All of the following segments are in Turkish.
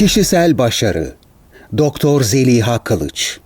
Kişisel başarı Doktor Zeliha Kılıç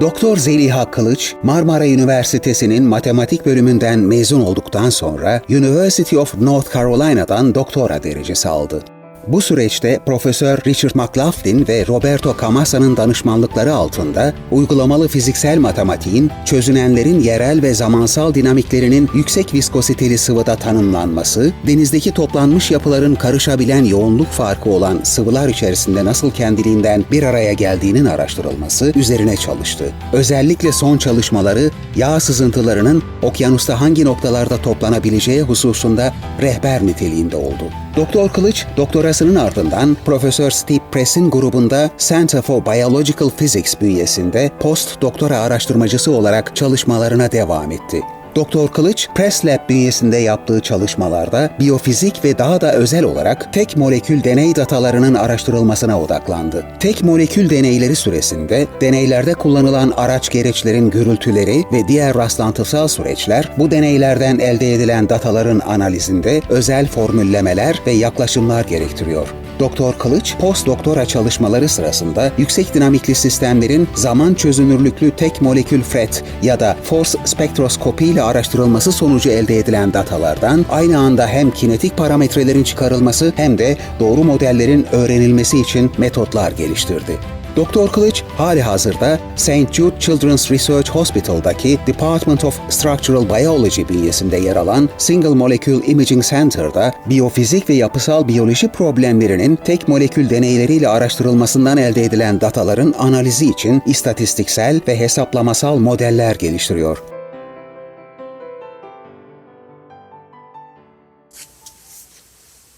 Doktor Zeliha Kılıç, Marmara Üniversitesi'nin matematik bölümünden mezun olduktan sonra University of North Carolina'dan doktora derecesi aldı. Bu süreçte Profesör Richard McLaughlin ve Roberto Camasa'nın danışmanlıkları altında uygulamalı fiziksel matematiğin çözünenlerin yerel ve zamansal dinamiklerinin yüksek viskositeli sıvıda tanımlanması, denizdeki toplanmış yapıların karışabilen yoğunluk farkı olan sıvılar içerisinde nasıl kendiliğinden bir araya geldiğinin araştırılması üzerine çalıştı. Özellikle son çalışmaları yağ sızıntılarının okyanusta hangi noktalarda toplanabileceği hususunda rehber niteliğinde oldu. Doktor Kılıç, doktorasının ardından Profesör Steve Press'in grubunda Center for Biological Physics bünyesinde post doktora araştırmacısı olarak çalışmalarına devam etti. Doktor Kılıç, Press Lab bünyesinde yaptığı çalışmalarda biyofizik ve daha da özel olarak tek molekül deney datalarının araştırılmasına odaklandı. Tek molekül deneyleri süresinde deneylerde kullanılan araç gereçlerin gürültüleri ve diğer rastlantısal süreçler bu deneylerden elde edilen dataların analizinde özel formüllemeler ve yaklaşımlar gerektiriyor. Doktor Kılıç, post doktora çalışmaları sırasında yüksek dinamikli sistemlerin zaman çözünürlüklü tek molekül FRET ya da force spektroskopi ile araştırılması sonucu elde edilen datalardan aynı anda hem kinetik parametrelerin çıkarılması hem de doğru modellerin öğrenilmesi için metotlar geliştirdi. Doktor Kılıç, hali hazırda St. Jude Children's Research Hospital'daki Department of Structural Biology bünyesinde yer alan Single Molecule Imaging Center'da biyofizik ve yapısal biyoloji problemlerinin tek molekül deneyleriyle araştırılmasından elde edilen dataların analizi için istatistiksel ve hesaplamasal modeller geliştiriyor.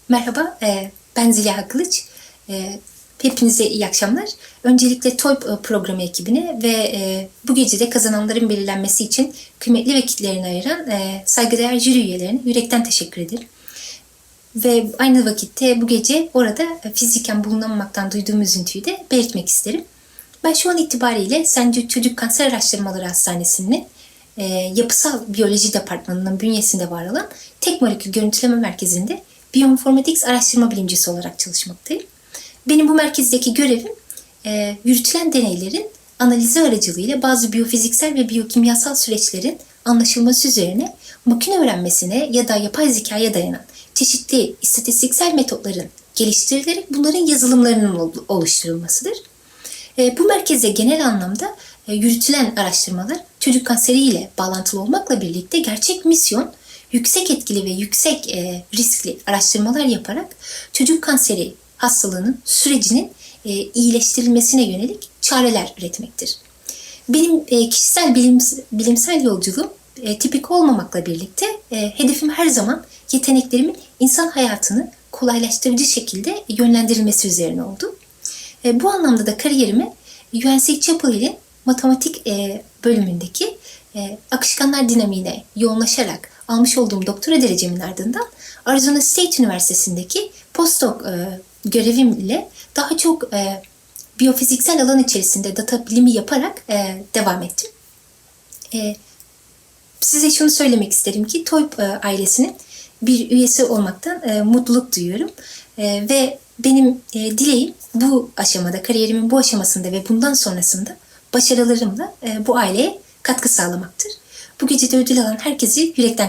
Merhaba, e, ben Zeliha Kılıç. Hepinize iyi akşamlar. Öncelikle TOYP e, programı ekibine ve e, bu gecede kazananların belirlenmesi için kıymetli vakitlerini ayıran e, saygıdeğer jüri üyelerine yürekten teşekkür ederim. Ve aynı vakitte bu gece orada fiziken bulunamamaktan duyduğum üzüntüyü de belirtmek isterim. Ben şu an itibariyle Sencu Çocuk Kanser Araştırmaları Hastanesi'nin yapısal biyoloji departmanının bünyesinde var olan tek molekül görüntüleme merkezinde Bioinformatics araştırma bilimcisi olarak çalışmaktayım. Benim bu merkezdeki görevim e, yürütülen deneylerin analizi aracılığıyla bazı biyofiziksel ve biyokimyasal süreçlerin anlaşılması üzerine makine öğrenmesine ya da yapay zekaya dayanan çeşitli istatistiksel metotların geliştirilerek bunların yazılımlarının oluşturulmasıdır. E, bu merkeze genel anlamda e, yürütülen araştırmalar çocuk kanseriyle bağlantılı olmakla birlikte gerçek misyon yüksek etkili ve yüksek e, riskli araştırmalar yaparak çocuk kanseri hastalığının sürecinin e, iyileştirilmesine yönelik çareler üretmektir. Benim e, kişisel bilim, bilimsel yolculuğum e, tipik olmamakla birlikte e, hedefim her zaman yeteneklerimin insan hayatını kolaylaştırıcı şekilde yönlendirilmesi üzerine oldu. E, bu anlamda da kariyerimi UNC Chapel Hill'in matematik e, bölümündeki e, akışkanlar dinamiğine yoğunlaşarak almış olduğum doktora derecemin ardından Arizona State Üniversitesi'ndeki postdoc e, görevimle daha çok e, biyofiziksel alan içerisinde data bilimi yaparak e, devam ettim. E, size şunu söylemek isterim ki TOYP e, ailesinin bir üyesi olmaktan e, mutluluk duyuyorum. E, ve benim e, dileğim bu aşamada, kariyerimin bu aşamasında ve bundan sonrasında başarılarımla e, bu aileye katkı sağlamaktır. Bu gece de ödül alan herkesi yürekten